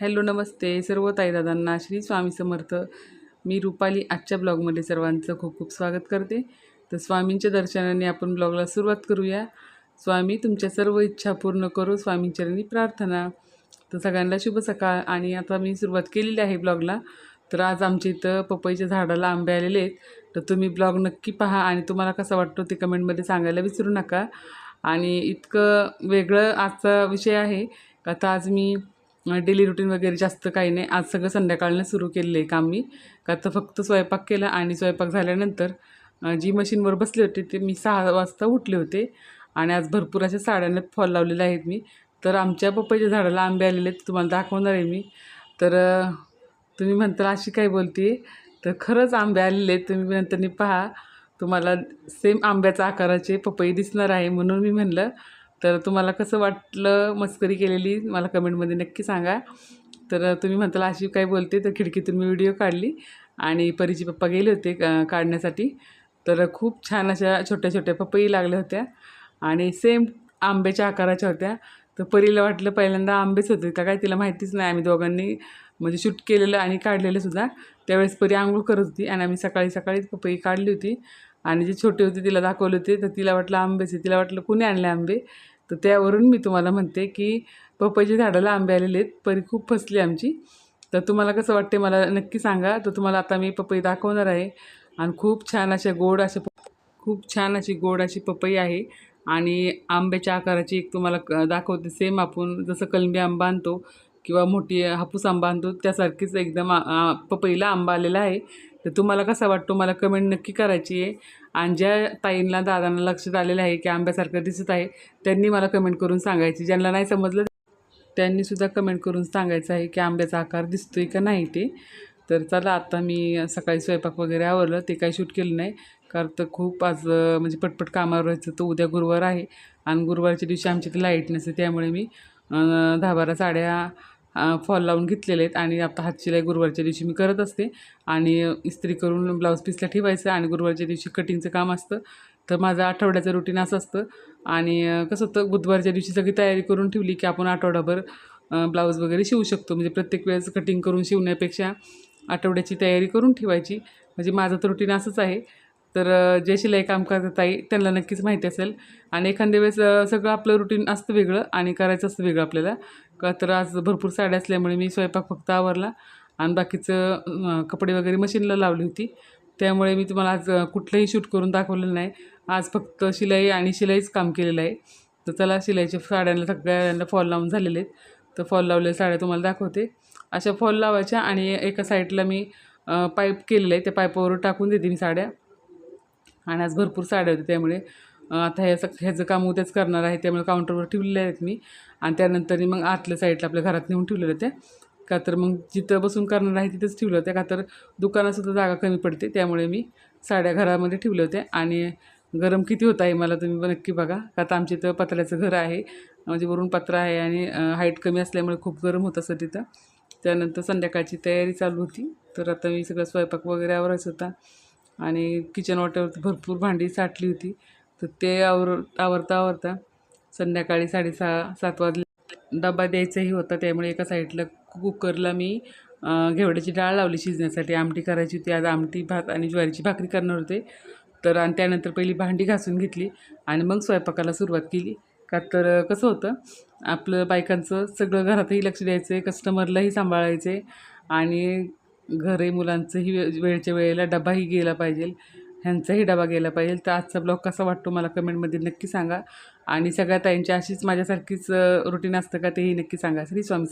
Hello नमस्ते. सर्व ताईदादांना श्री स्वामी समर्थ. मी रुपाली आजच्या ब्लॉगमध्ये सर्वांचं खूप खूप स्वागत करते. तर स्वामींच्या दर्शनाने आपण ब्लॉगला सुरुवात करूया. स्वामी तुमच्या सर्व इच्छा पूर्ण करू. स्वामींचरणी प्रार्थना. तर सगळ्यांना शुभ सकाळ. आणि आता मी सुरुवात केलेली आहे ब्लॉगला. तर आज आमच्या इथं पपईच्या झाडाला आंबे आलेले आहेत. तर तुम्ही ब्लॉग नक्की पहा आणि तुम्हाला कसा वाटतो ते कमेंटमध्ये सांगायला विसरू नका. आणि इतकं वेगळं आजचा विषय आहे. का आता आज मी डेली रुटीन वगैरे जास्त काही नाही. आज सगळं संध्याकाळनं सुरू केलेलं आहे काम. मी का तर फक्त स्वयंपाक केला आणि स्वयंपाक झाल्यानंतर जी मशीनवर बसले होते ते मी सहा वाजता उठले होते. आणि आज भरपूर अशा साड्यांना फॉल लावलेले आहेत मी. तर आमच्या पपईच्या झाडाला आंबे आलेले आहेत. तुम्हाला दाखवणार आहे मी. तर तुम्ही म्हणताल अशी काय बोलते? तर खरंच आंबे आलेले आहेत. तुम्ही नंतर पहा. तुम्हाला सेम आंब्याच्या आकाराचे पपई दिसणार आहे म्हणून मी म्हणलं तर तुम्हाला कसं वाटलं मस्करी केलेली मला कमेंटमध्ये नक्की सांगा. तर तुम्ही म्हणताल अशी काय बोलते तर खिडकीतून मी व्हिडिओ काढली आणि परीचे पप्पा गेले होते काढण्यासाठी. तर खूप छान अशा छोट्या छोट्या पपई लागल्या होत्या आणि सेम आंब्याच्या आकाराच्या होत्या. तर परीला वाटलं पहिल्यांदा आंबेच होते का काय तिला माहितीच नाही. आम्ही दोघांनी म्हणजे शूट केलेलं आणि काढलेलं सुद्धा. त्यावेळेस परी आंघोळ करत होती आणि आम्ही सकाळी सकाळीच पपई काढली होती. आणि जे छोटे होते तिला दाखवले होते तर तिला वाटलं आंबेच आहे. तिला वाटलं कुणी आणले आंबे? तर त्यावरून मी तुम्हाला म्हणते की पपईच्या झाडाला आंबे आलेले आहेत परी खूप फसली आमची. तर तुम्हाला कसं वाटते मला नक्की सांगा. तर तुम्हाला आता मी पपई दाखवणार आहे. आणि खूप छान अशा गोड अशा खूप छान अशी गोड अशी पपई आहे. आणि आंब्याच्या आकाराची एक तुम्हाला क- दाखवते. सेम आपण जसं कलमी आंबा आणतो किंवा मोठी हापूस आंबा आणतो त्यासारखीच एकदम पपईला आंबा आलेला आहे. तर तुम्हाला कसा वाटतो? मला कमेंट नक्की करायची आहे. आणि ज्या ताईंना दादांना लक्षात आलेलं आहे की आंब्यासारखं दिसत आहे त्यांनी मला कमेंट करून सांगायची. ज्यांना नाही समजलं त्यांनी सुद्धा कमेंट करून सांगायचं आहे की आंब्याचा आकार दिसतोय का नाही ते. तर चला आता मी सकाळी स्वयंपाक वगैरे आवरलं ते काही शूट केलं नाही. कारण तर खूप आज म्हणजे पटपट कामावर व्हायचं तर उद्या गुरुवार आहे. आणि गुरुवारच्या दिवशी आमची इथे लाइट नसते त्यामुळे मी दहा बारा साड्या फॉल लावून घेतलेले आहेत आणि आता हातशिलाई गुरुवारच्या दिवशी मी करत असते. आणि इस्त्री करून ब्लाऊज पीसला ठेवायचं आणि गुरुवारच्या दिवशी कटिंगचं काम असतं. तर माझं आठवड्याचं रुटीन असं असतं. आणि कसं होतं बुधवारच्या दिवशी सगळी तयारी करून ठेवली की आपण आठवडाभर ब्लाऊज वगैरे शिवू शकतो. म्हणजे प्रत्येक वेळेस कटिंग करून शिवण्यापेक्षा आठवड्याची तयारी करून ठेवायची. म्हणजे माझं तर रुटीन असंच आहे. तर जे शिलाई काम करतात ताई त्यांना नक्कीच माहिती असेल. आणि एखाद्या वेळेस सगळं आपलं रुटीन असतं वेगळं आणि करायचं असतं वेगळं आपल्याला. का तर आज भरपूर साड्या असल्यामुळे मी स्वयंपाक फक्त आवरला. आणि बाकीचं कपडे वगैरे मशीनला लावली होती. त्यामुळे मी तुम्हाला आज कुठलंही शूट करून दाखवलेलं नाही. आज फक्त शिलाई आणि शिलाईच काम केलेलं आहे. तर चला शिलाईच्या साड्यांना सगळ्यांना फॉल लावून झालेले आहेत. तर फॉल लावलेल्या साड्या तुम्हाला दाखवते. अशा फॉल लावायच्या आणि एका साईडला मी पाईप केलेलं आहे. त्या पाईपावर टाकून देते मी साड्या. आणि आज भरपूर साड्या होत्या त्यामुळे. आता ह्याचं ह्याचं काम उद्याच करणार आहे त्यामुळे काउंटरवर ठेवलेले आहेत मी. आणि त्यानंतर मग आतल्या साईडला आपल्या घरात नेऊन ठेवलेलं होत्या का तर मग जिथं बसून करणार आहे तिथंच ठेवलं होत्या का तर दुकानातसुद्धा जागा कमी पडते त्यामुळे मी साड्या घरामध्ये ठेवले होते. आणि गरम किती होत आहे मला तुम्ही नक्की बघा. का तर आमच्या इथं पत्र्याचं घर आहे. म्हणजे वरून पत्र आहे आणि हाईट कमी असल्यामुळे खूप गरम होत असं तिथं. त्यानंतर संध्याकाळची तयारी चालू होती. तर आता मी सगळं स्वयंपाक वगैरे आवरायचं होता. आणि किचन वाट्यावरती भरपूर भांडी साठली होती. तर ते आवर आवरता आवरता संध्याकाळी साडेसहा सात वाजले. डबा द्यायचाही होता त्यामुळे एका साईडला कुकरला मी घेवड्याची डाळ लावली शिजण्यासाठी. आमटी करायची होती. आज आमटी भात आणि ज्वारीची भाकरी करणार होते. तर आणि त्यानंतर पहिली भांडी घासून घेतली आणि मग स्वयंपाकाला सुरुवात केली. का तर कसं होतं आपलं बायकांचं सगळं घरातही लक्ष द्यायचं आहे कस्टमरलाही सांभाळायचं आहे आणि घरी मुलांचंही वे वेळच्या वेळेला डबाही गेला पाहिजे. ह्यांचाही डबा गेला पाहिजे. तर आजचा ब्लॉग कसा वाटतो मला कमेंटमध्ये नक्की सांगा. आणि सगळ्या ताईंची अशीच माझ्यासारखीच रुटीन असतं का तेही नक्की सांगा. श्री स्वामी